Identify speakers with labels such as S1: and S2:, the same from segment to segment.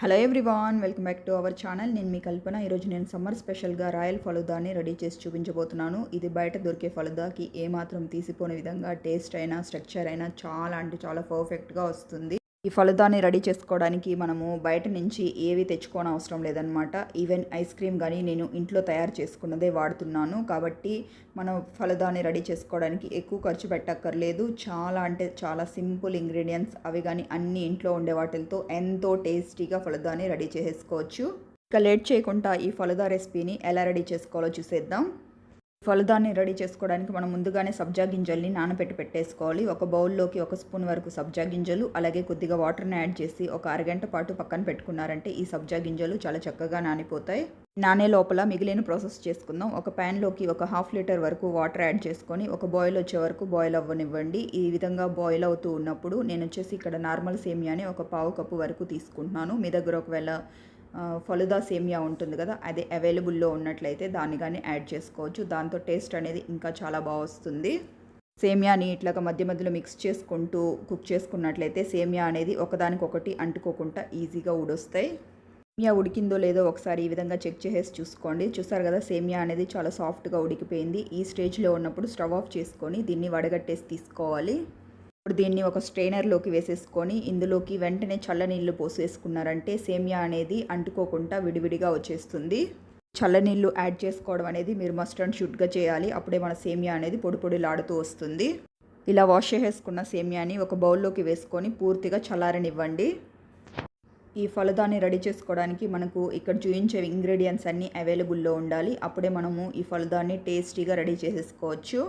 S1: Hello everyone welcome back to our channel. నేను మీ కల్పన. ఈరోజు నేను సమ్మర్ స్పెషల్గా రాయల్ ఫలుదాని రెడీ చేసి చూపించబోతున్నాను. ఇది బయట దొరికే ఫలుదాకి ఏమాత్రం తీసిపోని విధంగా టేస్ట్ అయినా స్ట్రక్చర్ అయినా చాలా అంటే చాలా పర్ఫెక్ట్గా వస్తుంది. ఈ ఫలుదాన్ని రెడీ చేసుకోవడానికి మనము బయట నుంచి ఏవి తెచ్చుకోవడం అవసరం లేదనమాట ఈవెన్ ఐస్ క్రీమ్ కానీ నేను ఇంట్లో తయారు చేసుకున్నదే వాడుతున్నాను. కాబట్టి మనం ఫలదాన్ని రెడీ చేసుకోవడానికి ఎక్కువ ఖర్చు పెట్టక్కర్లేదు. చాలా అంటే చాలా సింపుల్ ఇంగ్రీడియంట్స్ అవి కానీ అన్ని ఇంట్లో ఉండే వాటితో ఎంతో టేస్టీగా ఫలదాన్ని రెడీ చేసుకోవచ్చు. ఇక లేట్ చేయకుండా ఈ ఫలదా రెసిపీని ఎలా రెడీ చేసుకోవాలో చూసేద్దాం. ఫలదాన్ని రెడీ చేసుకోవడానికి మనం ముందుగానే సబ్జా గింజల్ని నానబెట్టి పెట్టేసుకోవాలి. ఒక బౌల్లోకి ఒక స్పూన్ వరకు సబ్జా గింజలు అలాగే కొద్దిగా వాటర్ని యాడ్ చేసి ఒక అరగంట పాటు పక్కన పెట్టుకున్నారంటే ఈ సబ్జా గింజలు చాలా చక్కగా నానిపోతాయి. నానే లోపల మిగిలిన ప్రాసెస్ చేసుకుందాం. ఒక ప్యాన్లోకి ఒక హాఫ్ లీటర్ వరకు వాటర్ యాడ్ చేసుకొని ఒక బాయిల్ వచ్చే వరకు బాయిల్ అవ్వనివ్వండి. ఈ విధంగా బాయిల్ అవుతూ ఉన్నప్పుడు నేను వచ్చేసి ఇక్కడ నార్మల్ సేమియాని ఒక పావు కప్పు వరకు తీసుకుంటున్నాను. మీ దగ్గర ఒకవేళ ఫలుదా సేమియా ఉంటుంది కదా అది అవైలబుల్లో ఉన్నట్లయితే దాన్ని కానీ యాడ్ చేసుకోవచ్చు. దాంతో టేస్ట్ అనేది ఇంకా చాలా బాగా వస్తుంది. సేమియాని ఇట్లాగా మధ్య మధ్యలో మిక్స్ చేసుకుంటూ కుక్ చేసుకున్నట్లయితే సేమియా అనేది ఒకదానికొకటి అంటుకోకుండా ఈజీగా ఉడొస్తాయి సేమియా ఉడికిందో లేదో ఒకసారి ఈ విధంగా చెక్ చేసేసి చూసుకోండి. చూసారు కదా సేమియా అనేది చాలా సాఫ్ట్గా ఉడికిపోయింది. ఈ స్టేజ్లో ఉన్నప్పుడు స్టవ్ ఆఫ్ చేసుకొని దీన్ని వడగట్టేసి తీసుకోవాలి. ఇప్పుడు దీన్ని ఒక స్ట్రైనర్లోకి వేసేసుకొని ఇందులోకి వెంటనే చల్లనీళ్ళు పోసేసుకున్నారంటే సేమియా అనేది అంటుకోకుండా విడివిడిగా వచ్చేస్తుంది. చల్లనీళ్ళు యాడ్ చేసుకోవడం అనేది మీరు మస్ట్ అండ్ షుడ్గా చేయాలి. అప్పుడే మన సేమియా అనేది పొడి పొడిలాడుతూ వస్తుంది. ఇలా వాష్ చేసేసుకున్న సేమియాని ఒక బౌల్లోకి వేసుకొని పూర్తిగా చల్లారనివ్వండి. ఈ ఫలదాన్ని రెడీ చేసుకోవడానికి మనకు ఇక్కడ చూపించే ఇంగ్రీడియంట్స్ అన్నీ అవైలబుల్లో ఉండాలి. అప్పుడే మనము ఈ ఫలదాన్ని టేస్టీగా రెడీ చేసేసుకోవచ్చు.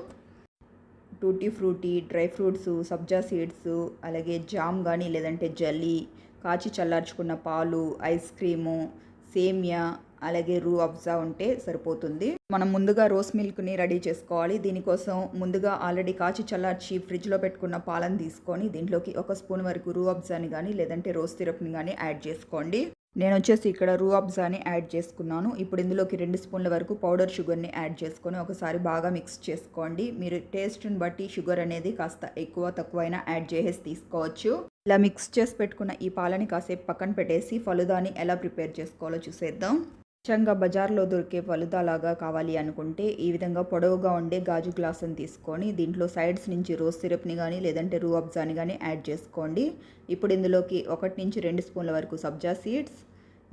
S1: టూటీ ఫ్రూటీ డ్రై ఫ్రూట్స్ సబ్జా సీడ్స్ అలాగే జామ్ కానీ లేదంటే జల్లీ కాచి చల్లార్చుకున్న పాలు ఐస్ క్రీము సేమియా అలాగే రూ అబ్జా ఉంటే సరిపోతుంది. మనం ముందుగా రోస్ మిల్క్ని రెడీ చేసుకోవాలి. దీనికోసం ముందుగా ఆల్రెడీ కాచి చల్లార్చి ఫ్రిడ్జ్లో పెట్టుకున్న పాలను తీసుకొని దీంట్లోకి ఒక స్పూన్ వరకు రూ అబ్జాని కానీ లేదంటే రోస్ సిరప్ని కానీ యాడ్ చేసుకోండి. నేను వచ్చేసి ఇక్కడ రూ అబ్జాని యాడ్ చేసుకున్నాను. ఇప్పుడు ఇందులోకి రెండు స్పూన్ల వరకు పౌడర్ షుగర్ని యాడ్ చేసుకొని ఒకసారి బాగా మిక్స్ చేసుకోండి. మీరు టేస్ట్ని బట్టి షుగర్ అనేది కాస్త ఎక్కువ తక్కువైనా యాడ్ చేసేసి తీసుకోవచ్చు. ఇలా మిక్స్ చేసి పెట్టుకున్న ఈ పాలని కాసేపు పక్కన పెట్టేసి ఫలుదాని ఎలా ప్రిపేర్ చేసుకోవాలో చూసేద్దాం. అచ్చంగా బజార్లో దొరికే ఫలితాలాగా కావాలి అనుకుంటే ఈ విధంగా పొడవుగా ఉండే గాజు గ్లాసుని తీసుకొని దీంట్లో సైడ్స్ నుంచి రోజ్ సిరప్ని కానీ లేదంటే రూ అబ్జాని కానీ యాడ్ చేసుకోండి. ఇప్పుడు ఇందులోకి ఒకటి నుంచి రెండు స్పూన్ల వరకు సబ్జా సీడ్స్.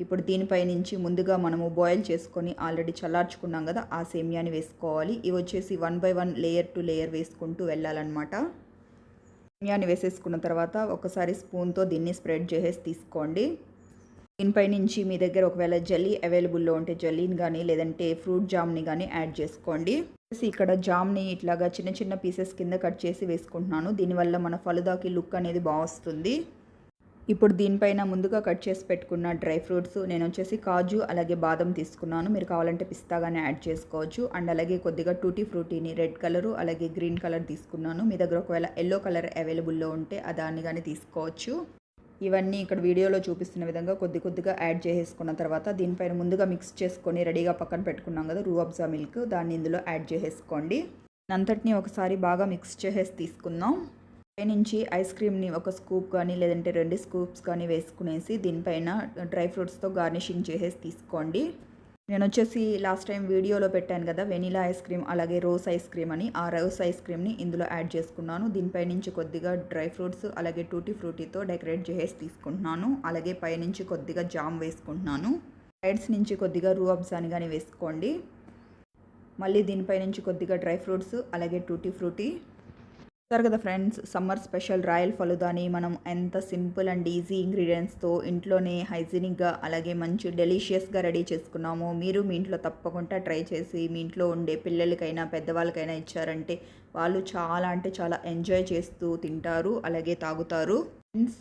S1: ఇప్పుడు దీనిపై నుంచి ముందుగా మనము బాయిల్ చేసుకొని ఆల్రెడీ చల్లార్చుకున్నాం కదా ఆ సేమియాని వేసుకోవాలి. ఇవి వచ్చేసి one by one layer to layer వేసుకుంటూ వెళ్ళాలన్నమాట. సేమియాని వేసేసుకున్న తర్వాత ఒకసారి స్పూన్తో దీన్ని స్ప్రెడ్ చేసేసి తీసుకోండి. దీనిపై నుంచి మీ దగ్గర ఒకవేళ జల్లీ అవైలబుల్లో ఉంటే జల్లీని కానీ లేదంటే ఫ్రూట్ జామ్ని కానీ యాడ్ చేసుకోండి. ఇక్కడ జామ్ని ఇట్లాగా చిన్న చిన్న పీసెస్ కింద కట్ చేసి వేసుకుంటున్నాను. దీనివల్ల మన ఫలుదాకి లుక్ అనేది బాగుస్తుంది ఇప్పుడు దీనిపైన ముందుగా కట్ చేసి పెట్టుకున్న డ్రై ఫ్రూట్స్ నేను వచ్చేసి కాజు అలాగే బాదం తీసుకున్నాను. మీరు కావాలంటే పిస్తాగానే యాడ్ చేసుకోవచ్చు. అండ్ అలాగే కొద్దిగా టూటీ ఫ్రూటీని రెడ్ కలరు అలాగే గ్రీన్ కలర్ తీసుకున్నాను. మీ దగ్గర ఒకవేళ ఎల్లో కలర్ అవైలబుల్లో ఉంటే దాన్ని కానీ తీసుకోవచ్చు. ఇవన్నీ ఇక్కడ వీడియోలో చూపిస్తున్న విధంగా కొద్ది కొద్దిగా యాడ్ చేసేసుకున్న తర్వాత దీనిపైన ముందుగా మిక్స్ చేసుకొని రెడీగా పక్కన పెట్టుకున్నాం కదా రూ అబ్జా మిల్క్ దాన్ని ఇందులో యాడ్ చేసేసుకోండి. అంతటిని ఒకసారి బాగా మిక్స్ చేసేసి తీసుకుందాం. పైనుంచి ఐస్ క్రీమ్ని ఒక స్కూప్ కానీ లేదంటే రెండు స్కూప్స్ కానీ వేసుకునేసి దీనిపైన డ్రై ఫ్రూట్స్తో గార్నిషింగ్ చేసేసి తీసుకోండి. నేను వచ్చేసి లాస్ట్ టైం వీడియోలో పెట్టాను కదా వెనీలా ఐస్ క్రీమ్ అలాగే రోస్ ఐస్ క్రీమ్ అని. ఆ రోస్ ఐస్ క్రీమ్ని ఇందులో యాడ్ చేసుకున్నాను. దీనిపై నుంచి కొద్దిగా డ్రై ఫ్రూట్స్ అలాగే టూటీ ఫ్రూటీతో డెకరేట్ చేసి తీసుకుంటున్నాను. అలాగే పైనుంచి కొద్దిగా జామ్ వేసుకుంటున్నాను. సైడ్స్ నుంచి కొద్దిగా రూ అని కానీ వేసుకోండి. మళ్ళీ దీనిపై నుంచి కొద్దిగా డ్రై ఫ్రూట్స్ అలాగే టూటీ ఫ్రూటీ చూస్తారు కదా ఫ్రెండ్స్ సమ్మర్ స్పెషల్ రాయల్ ఫలుదాని మనం ఎంత సింపుల్ అండ్ ఈజీ ఇంగ్రీడియంట్స్తో ఇంట్లోనే హైజీనిక్గా అలాగే మంచి డెలిషియస్గా రెడీ చేసుకున్నాము మీరు మీ ఇంట్లో తప్పకుండా ట్రై చేసి మీ ఇంట్లో ఉండే పిల్లలకైనా పెద్దవాళ్ళకైనా ఇచ్చారంటే వాళ్ళు చాలా అంటే చాలా ఎంజాయ్ చేస్తూ తింటారు అలాగే తాగుతారు. ఫ్రెండ్స్